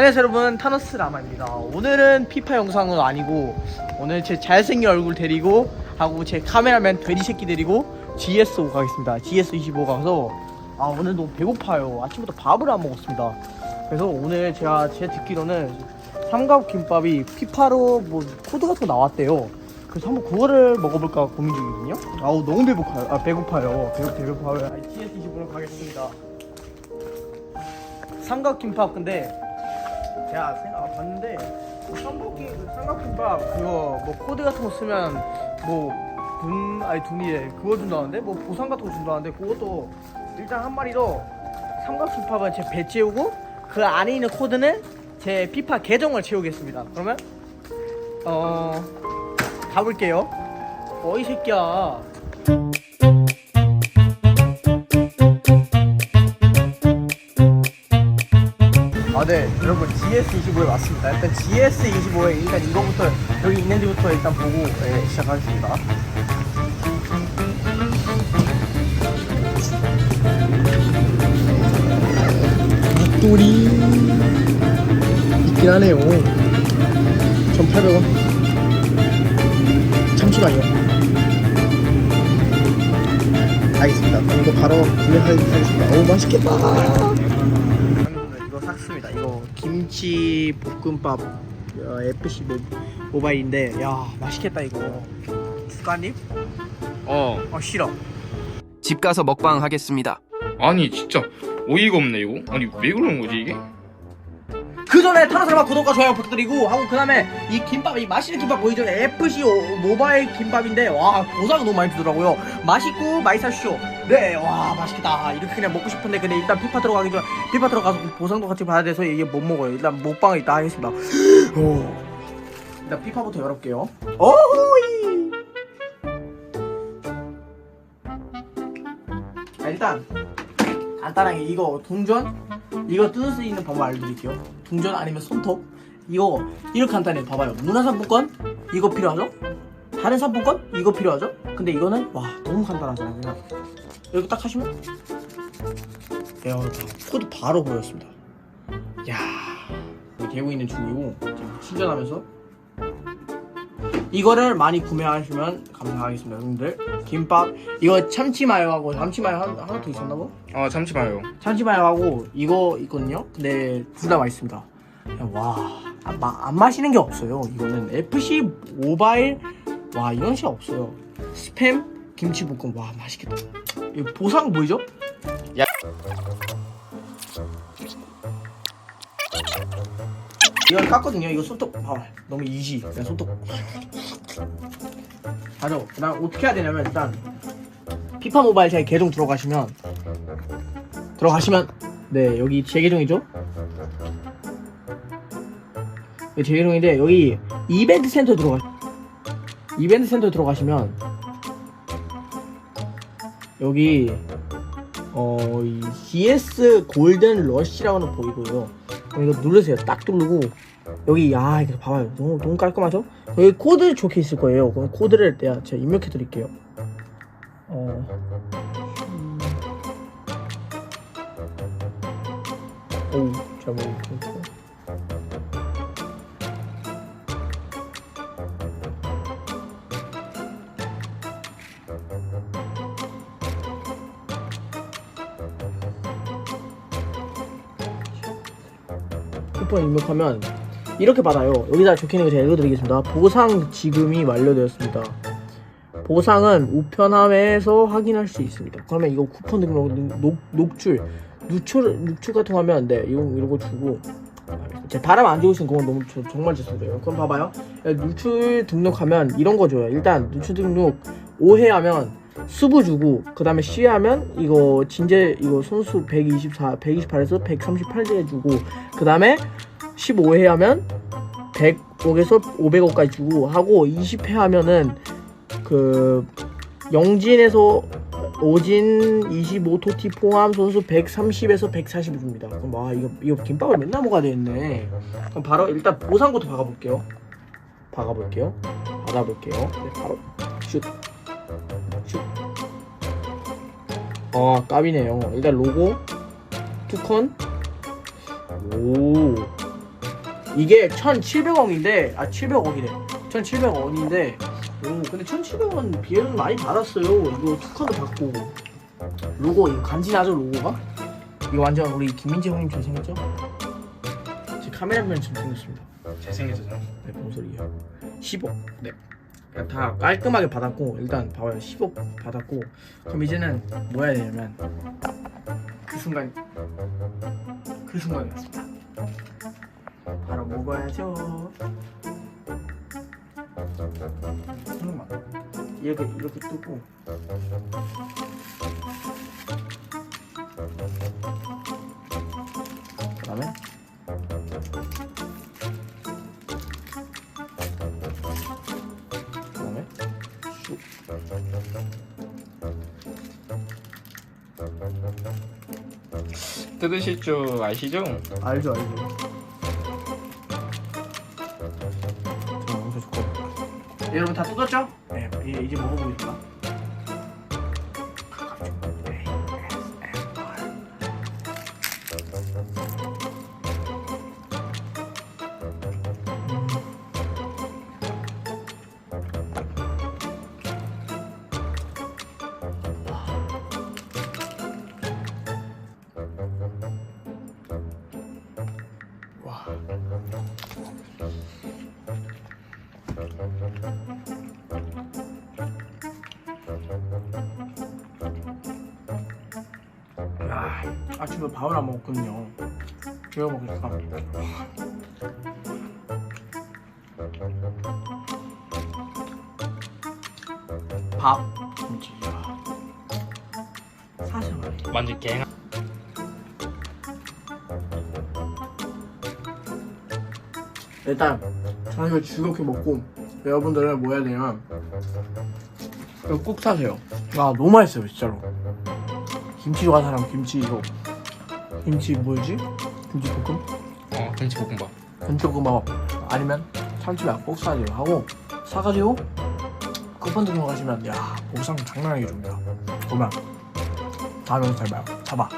안녕하세요 여러분. 타노스 라마입니다. 오늘은 피파 영상은 아니고 오늘 제 잘생긴 얼굴 데리고 하고 제 카메라맨 돼지 새끼 데리고 GS5 가겠습니다. GS25 가서. 아 오늘 너무 배고파요. 아침부터 밥을 안 먹었습니다. 그래서 오늘 제가 제 듣기로는 삼각김밥이 피파로 뭐 코드 같은 거 나왔대요. 그래서 한번 그거를 먹어볼까 고민 중이거든요. 아우 너무 배고파요. 아 배고파요. 배고 배고파요. 아, GS25로 가겠습니다. 삼각김밥 근데 제가 생각 봤는데 삼각김 삼각김밥 그거 뭐 코드 같은 거 쓰면 뭐분 아니 돈이래 그거 준다는데 뭐 보상 같은 거 준다는데 그것도 일단 한 마리 더 삼각김밥은 제 배 채우고 그 안에 있는 코드는 제 피파 계정을 채우겠습니다. 그러면 어 가볼게요. 어이 새끼야. 네. 여러분, GS25에 왔습니다. 일단 GS25에 일단 이거부터, 여기 있는지부터 일단 보고, 예, 시작하겠습니다. 목도리 있긴 하네요. 1,800원. 잠시만요. 알겠습니다. 그럼 이거 바로 구매하겠습니다. 오, 맛있겠다. 김치 볶음밥 어, FC 모, 모바일인데 야 맛있겠다 이거. 국가님? 어 어 싫어. 집 가서 먹방 하겠습니다. 아니 진짜 어이가 없네 이거 아니 왜 그러는 거지 이게 그 전에 타노스라마 구독과 좋아요 부탁드리고 하고 그 다음에 이 김밥 이 맛있는 김밥 보이죠? FC 오- 모바일 김밥인데 와 보상 너무 많이 주더라고요. 맛있고 맛있었쇼. 네, 와 맛있겠다. 이렇게 그냥 먹고 싶은데 근데 일단 피파 들어가기 전 피파 들어가서 보상도 같이 받아야 돼서 이게 못 먹어요. 일단 먹방을 이따 하겠습니다. 오. 일단 피파부터 열어볼게요. 오이. 자, 일단 간단하게 이거 동전 이거 뜯을 수 있는 방법 알려드릴게요. 동전 아니면 손톱 이거 이렇게 간단해요. 봐봐요. 문화상품권 이거 필요하죠? 다른 상품권 이거 필요하죠? 근데 이거는 와 너무 간단하잖아요. 그냥 이렇게 딱 하시면 야 코드 바로 보였습니다. 야 여기 되고 있는 중이고 지금 충전하면서 이거를 많이 구매하시면 감사하겠습니다, 여러분들. 김밥 이거 참치마요하고 참치마요 하나, 하나 더 있었나 봐. 아 잠시 봐요 참치마요하고 이거 있거든요. 근데 둘 다 맛있습니다. 야, 와, 안, 마시는 게 없어요. 이거는 FC 모바일 와 이런 시 없어요. 스팸 김치볶음 와 맛있겠다. 이거 보상 보이죠? 야. 이건 깠거든요. 이거 손톱 아, 너무 이지. 그냥 손톱. 가죠. 그다음 어떻게 해야 되냐면 일단 피파 모바일 제 계정 들어가시면 들어가시면 네 여기 제 계정이죠. 제 계정인데 여기 이벤트 센터 들어가 이벤트 센터 들어가시면 여기 어, 이 GS 골든 러시라고는 보이고요. 이거 누르세요. 딱 누르고 여기 야 이거 봐봐요. 너무 너무 깔끔하죠? 여기 코드 적혀 있을 거예요. 그럼 코드를 내가 제가 입력해 드릴게요. 어. 잘못 입력 쿠폰 입력하면 이렇게 받아요. 여기다 적혀있는 거 제가 읽어드리겠습니다. 보상 지금이 완료되었습니다. 보상은 우편함에서 확인할 수 있습니다. 그러면 이거 쿠폰 등록 녹, 녹출, 누출, 누출 같은 거 하면 안 돼. 이거 이런 거 주고. 제 발음 안 좋으신 그건 너무 저- 정말 죄송해요. 그럼 봐봐요. 누출 등록하면 이런 거 줘요. 일단 누출 등록 5회 하면 수부 주고 그 다음에 시하면 이거 진제 이거 손수 124 128에서 138대 주고 그 다음에 15회 하면 100억에서 500억까지 주고 하고 20회 하면은 그 영진에서 오진 25토티 포함 선수 130에서 140을 줍니다. 그럼 와 이거 이거 김밥을 맨날 먹어야 되겠네. 그럼 바로 일단 보상부터 박아볼게요. 박아볼게요. 받아볼게요. 네, 바로 슛. 슛. 어 까비네요. 일단 로고 투컨 오 이게 1,700원인데 아 700억이래 1,700원인데 오 근데 1,700원 비해는 많이 받았어요 이거 투카도 받고 로고 이거 간지나죠 로고가? 이거 완전 우리 김민재 형님처럼 생겼죠? 제 카메라맨처럼 생겼습니다 잘생겼잖아. 네, 뭔 소리예요? 10억. 네. 다 깔끔하게 받았고 일단 봐봐요. 10억 받았고 그럼 이제는 뭐 해야 되냐면 그 순간 그 순간이었습니다. 바로 먹어야죠. 잠깐만. 이렇게 이렇게 뜨고 그다음에 그다음에 쑥 뜯으실 줄 아시죠? 알죠 알죠. 여러분 다 뜯었죠? 네, 이제, 이제 먹어보겠습니다. 아침에 밥을 안 먹었거든요. 제가 먹을까? 밥, 김치. 야. 사실 말이야. 완전 갱. 일단 저녁을 즐겁게 먹고 여러분들은 뭐 해야 되냐면 이거 꼭 사세요 아 너무 맛있어요 진짜로 김치 좋아하는 사람 김치 이거 김치 뭐지? 김치 볶음? 어 김치 볶음밥. 김치 볶음밥 아니면 참치밥 꼭 사세요 하고 사가지고 등록 하시면 야 보상 장난 아니게 줍니다 그러면 다음에 영상에 봐요 잡아